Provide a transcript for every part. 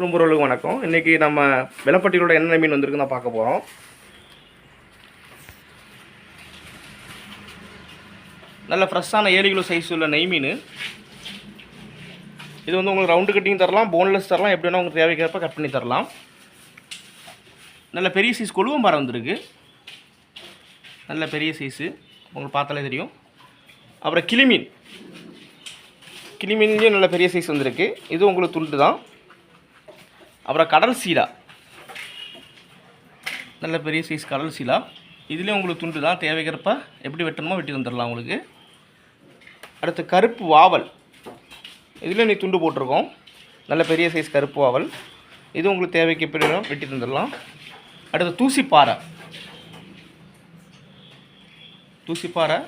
குடும்புறவுகளுக்கு வணக்கம். இன்றைக்கி நம்ம விலப்பட்டியலோட என்னென்ன மீன் வந்திருக்குன்னு தான் பார்க்க போகிறோம் நல்ல ஃப்ரெஷ்ஷான ஏழு கிலோ சைஸ் உள்ள நெய் மீன். இது வந்து உங்களுக்கு ரவுண்டு கட்டிங் தரலாம் போன்லெஸ் தரலாம் எப்படி வேணால் உங்களுக்கு தேவைக்கிறப்ப கட் பண்ணி தரலாம். நல்ல பெரிய சைஸ் கொழுவும் மரம் வந்திருக்கு. நல்ல பெரிய சைஸு உங்களுக்கு பார்த்தாலே தெரியும். அப்புறம் கிளிமீன். கிளிமீன்லேயும் நல்ல பெரிய சைஸ் வந்திருக்கு. இது உங்களுக்கு துண்டு தான் அப்புறம் கடல் சீலா. நல்ல பெரிய சைஸ் கடல் சீலா. இதுலேயும் உங்களுக்கு துண்டு தான் தேவைக்கிறப்ப எப்படி வெட்டணுமோ வெட்டி தந்துடலாம் உங்களுக்கு. அடுத்து கருப்பு வாவல். இதுலேயும் நீ துண்டு போட்டிருக்கோம். நல்ல பெரிய சைஸ் கருப்பு வாவல். இது உங்களுக்கு தேவைக்கு எப்படி வேணும் வெட்டி தந்துடலாம் அடுத்து தூசிப்பாறை தூசிப்பாறை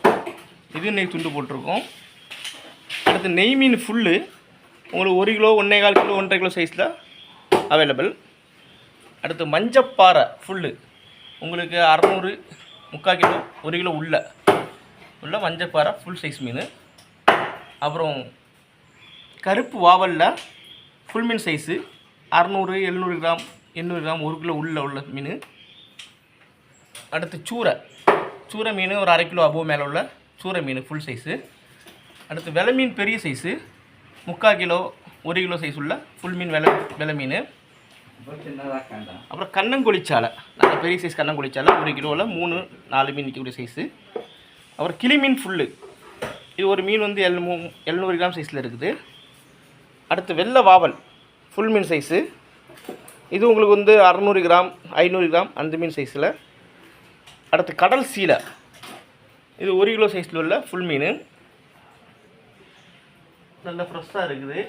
இது நெய் துண்டு போட்டிருக்கோம். அடுத்து நெய் மீன் ஃபுல்லு உங்களுக்கு ஒரு கிலோ ஒன்றே கால் கிலோ ஒன்றரை கிலோ சைஸில் அவைலபிள் அடுத்து மஞ்சப்பாறை ஃபுல்லு உங்களுக்கு அறநூறு முக்கால் கிலோ ஒரு கிலோ உள்ள. உள்ள மஞ்சப்பாறை ஃபுல் சைஸ் மீன். அப்புறம் கருப்பு வாவலில் ஃபுல் மீன் சைஸு அறநூறு எழுநூறு கிராம் எண்ணூறு கிராம் ஒரு கிலோ உள்ள உள்ள மீன். அடுத்து சூரை சூரை மீன் ஒரு அரை கிலோ அபோவ் மேலே உள்ள சூரை மீன் ஃபுல் சைஸு அடுத்து விலை மீன் பெரிய சைஸு முக்கால் கிலோ ஒரு கிலோ சைஸ் உள்ள ஃபுல் மீன் வெலை வெலை மீன். அப்புறம் கண்ணங்குழிச்சாலை நல்ல பெரிய சைஸ் கண்ணங்குழிச்சாலை ஒரு கிலோவில் மூணு நாலு மீன் நிற்கக்கூடிய சைஸு அப்புறம் கிளி மீன் ஃபுல்லு. இது ஒரு மீன் வந்து எழு மூ எழுநூறு கிராம் சைஸில் இருக்குது. அடுத்து வெள்ளை வாவல் ஃபுல் மீன் சைஸு இது உங்களுக்கு வந்து அறநூறு கிராம் ஐநூறு கிராம் அந்த மீன் சைஸில் அடுத்து கடல் சீலை. இது ஒரு கிலோ சைஸில் உள்ள ஃபுல் மீன். நல்லா ஃப்ரெஷ்ஷாக இருக்குது.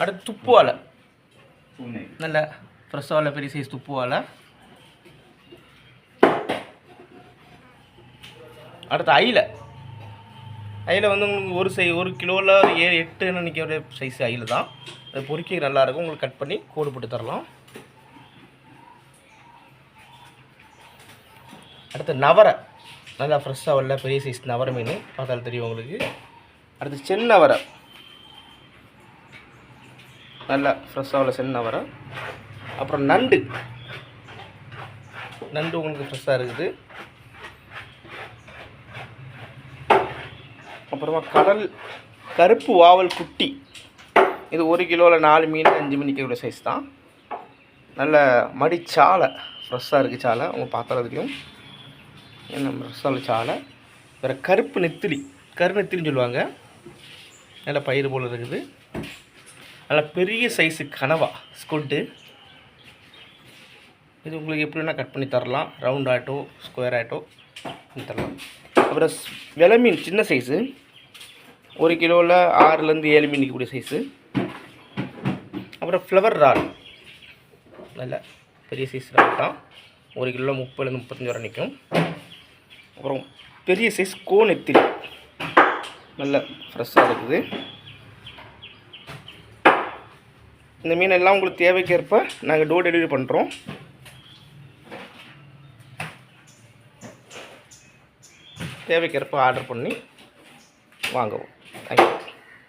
அடுத்து துப்பு வாழை நல்ல ஃப்ரெஷ்ஷாக வாழை பெரிய சைஸ் துப்பு வாழை அடுத்து ஐலை ஐயில் வந்து உங்களுக்கு ஒரு சை ஒரு கிலோவில் ஏழு எட்டுன்னு நிற்கிற சைஸ் ஐயில் தான். அது பொறிக்க நல்லாயிருக்கும் உங்களுக்கு கட் பண்ணி கோடு போட்டு தரலாம். அடுத்து நவரை. நல்லா ஃப்ரெஷ்ஷாக வரல பெரிய சைஸ் நவரை மீன். பார்த்தாலும் தெரியும் உங்களுக்கு. அடுத்து செந்நவரை நல்லா ஃப்ரெஷ்ஷாக உள்ள செந்நவரை அப்புறம் நண்டு. நண்டு உங்களுக்கு ஃப்ரெஷ்ஷாக இருக்குது. அப்புறமா கடல் கருப்பு வாவல் குட்டி. இது ஒரு கிலோவில் நாலு மீன் அஞ்சு மீன் நிற்கக்கூடிய சைஸ் தான். நல்ல மடி சாலை ஃப்ரெஷ்ஷாக இருக்குது சாலை. அவங்க பார்த்தாலும் தெரியும் என்ன ஃப்ரெஷ்ஷாக சாலை. வேறு கருப்பு நெத்திலி கரு நெத்திலின்னு சொல்லுவாங்க. நல்ல பயிர் போல் இருக்குது. நல்ல பெரிய சைஸு கனவா ஸ்குட்டு இது உங்களுக்கு எப்படி வேணால் கட் பண்ணி தரலாம். ரவுண்ட் ஆட்டோ ஸ்கொயர் ஆட்டோ பண்ணி தரலாம். அப்புறம் விலை மீன் சின்ன சைஸு ஒரு கிலோவில் ஆறுலேருந்து ஏழு மீன் நிற்கக்கூடிய சைஸு அப்புறம் ஃப்ளவர் ரால் நல்ல பெரிய சைஸ் ரால் தான். ஒரு கிலோவில் முப்பதுலேருந்து முப்பத்தஞ்சு வரை நிற்கும் அப்புறம் பெரிய சைஸ் கோனெத்திலி நல்ல ஃப்ரெஷ்ஷாக இருக்குது. இந்த மீன் எல்லாம் உங்களுக்கு தேவைக்கேற்ப நாங்கள் டோர் டெலிவரி பண்ணுறோம் தேவைக்கேற்ப ஆர்டர் பண்ணி வாங்கவும். தேங்க்யூ